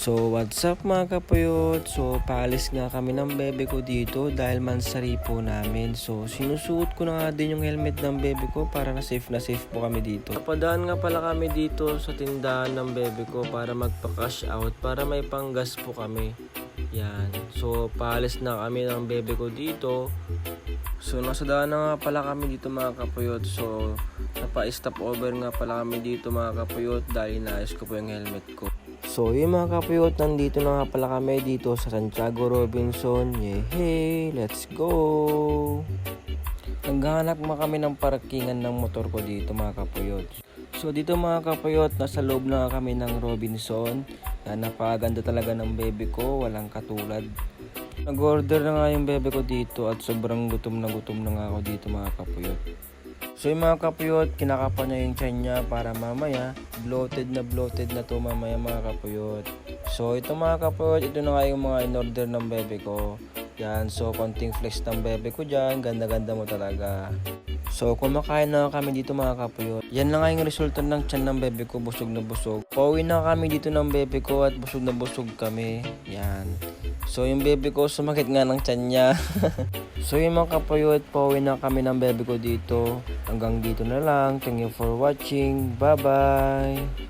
So what's up mga kapuyot? So paalis nga kami ng bebe ko dito dahil mansari po namin. So sinusuot ko na nga din yung helmet ng bebe ko para na safe na safe po kami dito. Napadaan nga pala kami dito sa tindahan ng bebe ko para magpa-cash out para may panggas po kami. Yan. So paalis na kami ng bebe ko dito. So nasa daan na pala kami dito mga kapuyot. So napa-stop over nga pala kami dito mga kapuyot dahil naayos ko po yung helmet ko. So yung mga kapuyot, nandito na nga pala kami dito sa Santiago Robinson. Yehey, let's go! Naghahanap nga kami ng parkingan ng motor ko dito mga kapuyot. So dito mga kapuyot, nasa loob na kami ng Robinson. Na napakaganda talaga ng bebe ko, walang katulad. Nag-order na nga yung bebe ko dito at sobrang gutom na gutom na nga ako dito mga kapuyot. So yung mga kapuyot, kinakapa niya yung tiyan niya para mamaya, bloated na bloated na to mamaya mga kapuyot. So ito mga kapuyot, ito na nga yung mga in-order ng bebe ko. Yan, so konting flex ng bebe ko dyan, ganda-ganda mo talaga. So kumakain na kami dito mga kapuyot. Yan na nga yung resulta ng tiyan ng bebe ko, busog na busog. Pauwi na kami dito ng bebe ko at busog na busog kami. Yan. So yung bebe ko sumakit nga ng tiyan niya. so yung mga kapuyot, pauwi na kami ng bebe ko dito. Hanggang dito na lang. Thank you for watching. Bye-bye.